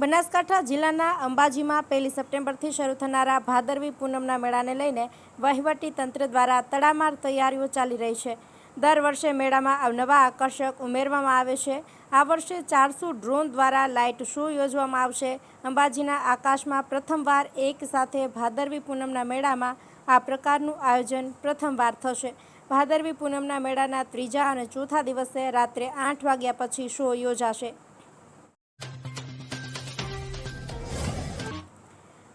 બનાસકાંઠા જિલ્લાના અંબાજીમાં પહેલી સપ્ટેમ્બરથી શરૂ થનારા ભાદરવી પૂનમના મેળાને લઈને વહીવટી તંત્ર દ્વારા તડામાર તૈયારીઓ ચાલી રહી છે. દર વર્ષે મેળામાં અવનવા આકર્ષક ઉમેરવામાં આવે છે. આ વર્ષે ચારસો ડ્રોન દ્વારા લાઇટ શો યોજવામાં આવશે. અંબાજીના આકાશમાં પ્રથમવાર એક સાથે ભાદરવી પૂનમના મેળામાં આ પ્રકારનું આયોજન પ્રથમવાર થશે. ભાદરવી પૂનમના મેળાના ત્રીજા અને ચોથા દિવસે રાત્રે આઠ વાગ્યા પછી શો યોજાશે.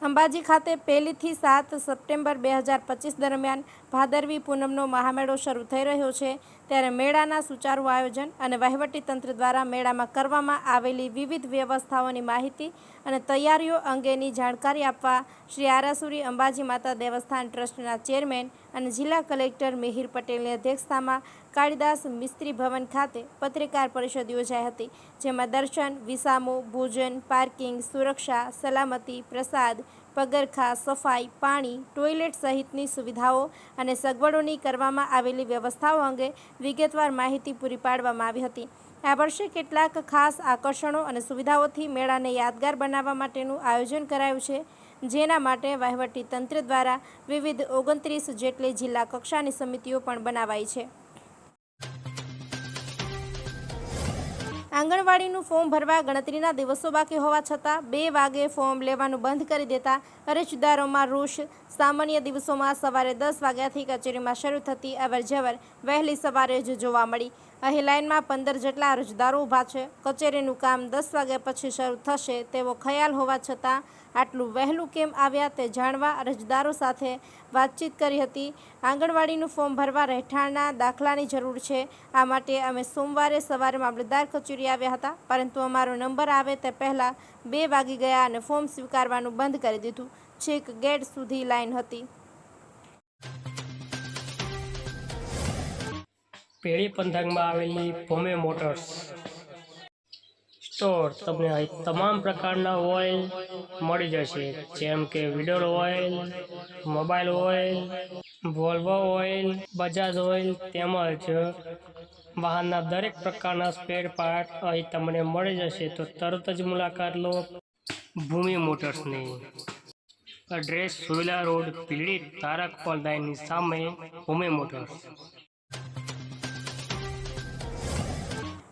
અંબાજી ખાતે પહેલીથી સાત સપ્ટેમ્બર બે હજાર પચીસ દરમિયાન ભાદરવી પૂનમનો મહામેળો શરૂ થઈ રહ્યો છે. ત્યારે મેળાના સુચારુ આયોજન અને વહીવટીતંત્ર દ્વારા મેળામાં કરવામાં આવેલી વિવિધ વ્યવસ્થાઓની માહિતી અને તૈયારીઓ અંગેની જાણકારી આપવા શ્રી આરાસુરી અંબાજી માતા દેવસ્થાન ટ્રસ્ટના ચેરમેન અને જિલ્લા કલેક્ટર મિહિર પટેલની અધ્યક્ષતામાં કાળીદાસ મિસ્ત્રી ભવન ખાતે પત્રકાર પરિષદ યોજાઈ હતી, જેમાં દર્શન, વિસામો, ભોજન, પાર્કિંગ, સુરક્ષા, સલામતી, પ્રસાદ પગરખા, સફાઈ, પાણી, ટોયલેટ સહિતની સુવિધાઓ અને સગવડોની કરવામાં આવેલી વ્યવસ્થાઓ અંગે વિગતવાર માહિતી પૂરી પાડવામાં આવી હતી. આ વર્ષે કેટલાક ખાસ આકર્ષણો અને સુવિધાઓથી મેળાને યાદગાર બનાવવા માટેનું આયોજન કરાયું છે. જેના માટે વહીવટી તંત્ર દ્વારા વિવિધ ઓગણત્રીસ જેટલી જિલ્લા કક્ષાની સમિતિઓ પણ બનાવાઈ છે. આંગણવાડીનું ફોર્મ ભરવા ગણતરીના દિવસો બાકી હોવા છતાં બે વાગે ફોર્મ લેવાનું બંધ કરી દેતા અરજદારોમાં રોષ. સામાન્ય દિવસોમાં સવારે દસ વાગ્યાથી કચેરીમાં શરૂ થતી અવરજવર વહેલી સવારે જ જોવા મળી. અહીં લાઇનમાં પંદર જેટલા અરજદારો ઊભા છે. કચેરીનું કામ દસ વાગ્યા પછી શરૂ થશે તેવો ખ્યાલ હોવા છતાં આટલું વહેલું કેમ આવ્યા તે જાણવા અરજદારો સાથે વાતચીત કરી હતી. આંગણવાડીનું ફોર્મ ભરવા રહેઠાણના દાખલાની જરૂર છે. આ માટે અમે સોમવારે સવારે મામલતદાર કચેરી આવ્યા હતા. પરંતુ અમારો નંબર આવે તે પહેલાં બે વાગી ગયા અને ફોર્મ સ્વીકારવાનું બંધ કરી દીધું. છેક ગેટ સુધી લાઇન હતી. પેઢી પંથકમાં આવેલી ભોમે મોટર્સ. સ્ટોર તમને અહીં તમામ પ્રકારના ઓઇલ મળી જશે. જેમ કે વિડર oil, Mobil oil, Volvo oil, Bajaj oil તેમજ વાહનના દરેક પ્રકારના સ્પેર પાર્ટ અહીં તમને મળી જશે. તો તરત જ મુલાકાત લો ભૂમિ મોટર્સની. એડ્રેસ સુવિલા રોડ પીડિત તારક ઓનલાઈનની સામે ભૂમિ મોટર્સ.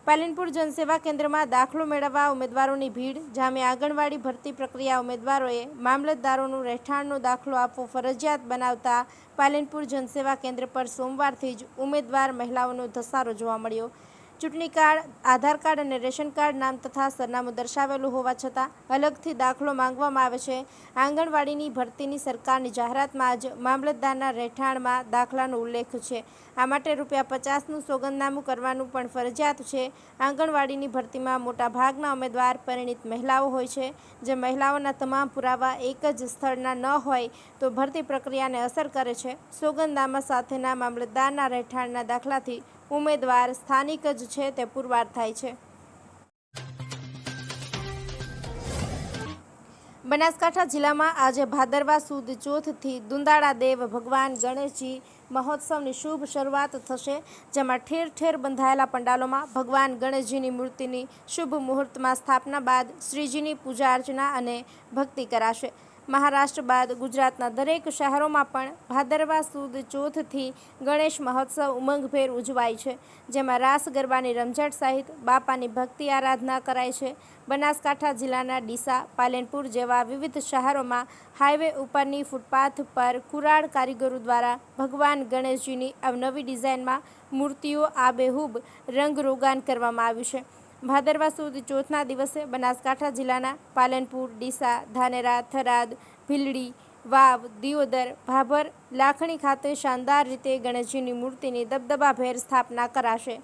પાલનપુર જનસેવા કેન્દ્રમાં દાખલો મેળવવા ઉમેદવારોની ભીડ, જામે આંગણવાડી ભરતી પ્રક્રિયા ઉમેદવારોએ મામલતદારોનું રહેઠાણનો દાખલો આપવો ફરજિયાત બનાવતા પાલનપુર જનસેવા કેન્દ્ર પર સોમવારથી જ ઉમેદવાર મહિલાઓનો ધસારો જોવા મળ્યો. ચૂંટણી કાર્ડ, આધાર કાર્ડ અને રેશન કાર્ડ નામ તથા સરનામું દર્શાવેલું હોવા છતાં અલગથી દાખલો માંગવામાં આવે છે. આંગણવાડીની ભરતીની સરકારની જાહેરાતમાં જ મામલતદારના રહેઠાણમાં દાખલાનો ઉલ્લેખ છે. આ માટે રૂપિયા પચાસનું સોગંદનામું કરવાનું પણ ફરજિયાત છે. આંગણવાડીની ભરતીમાં મોટાભાગના ઉમેદવાર પરિણિત મહિલાઓ હોય છે. જે મહિલાઓના તમામ પુરાવા એક જ સ્થળના ન હોય તો ભરતી પ્રક્રિયાને અસર કરે છે. સોગંદનામા સાથેના મામલતદારના રહેઠાણના દાખલાથી ઉમેદવાર સ્થાનિક જ છે તે પુરવાર થાય છે. બનાસકાંઠા જિલ્લામાં આજે ભાદરવા સુદ ચોથથી દુંદાળા દેવ ભગવાન ગણેશજી મહોત્સવની શુભ શરૂઆત થશે, જેમાં ઠેર ઠેર બંધાયેલા પંડાલોમાં ભગવાન ગણેશજીની મૂર્તિની શુભ મુહૂર્તમાં સ્થાપના બાદ શ્રીજીની પૂજા અર્ચના અને ભક્તિ કરાશે. મહારાષ્ટ્ર બાદ ગુજરાતના દરેક શહેરોમાં પણ ભાદરવા સુદ ચોથથી ગણેશ મહોત્સવ ઉમંગભેર ઉજવાય છે, જેમાં રાસ ગરબાની રમઝટ સહિત બાપાની ભક્તિ આરાધના કરાય છે. બનાસકાંઠા જિલ્લાના ડીસા, પાલનપુર જેવા વિવિધ શહેરોમાં હાઈવે ઉપરની ફૂટપાથ પર કુરાડ કારીગરો દ્વારા ભગવાન ગણેશજીની અવનવી ડિઝાઇનમાં મૂર્તિઓ આબેહૂબ રંગરોગાન કરવામાં આવ્યું છે. ભાદરવા સુદ ચોથના દિવસે બનાસકાંઠા જિલ્લાના પાલનપુર, ડીસા, ધાનેરા, થરાદ, ભીલડી, વાવ, દિયોદર, ભાભર, લાખણી ખાતે શાનદાર રીતે ગણેશજીની મૂર્તિની દબદબાભેર સ્થાપના કરાશે.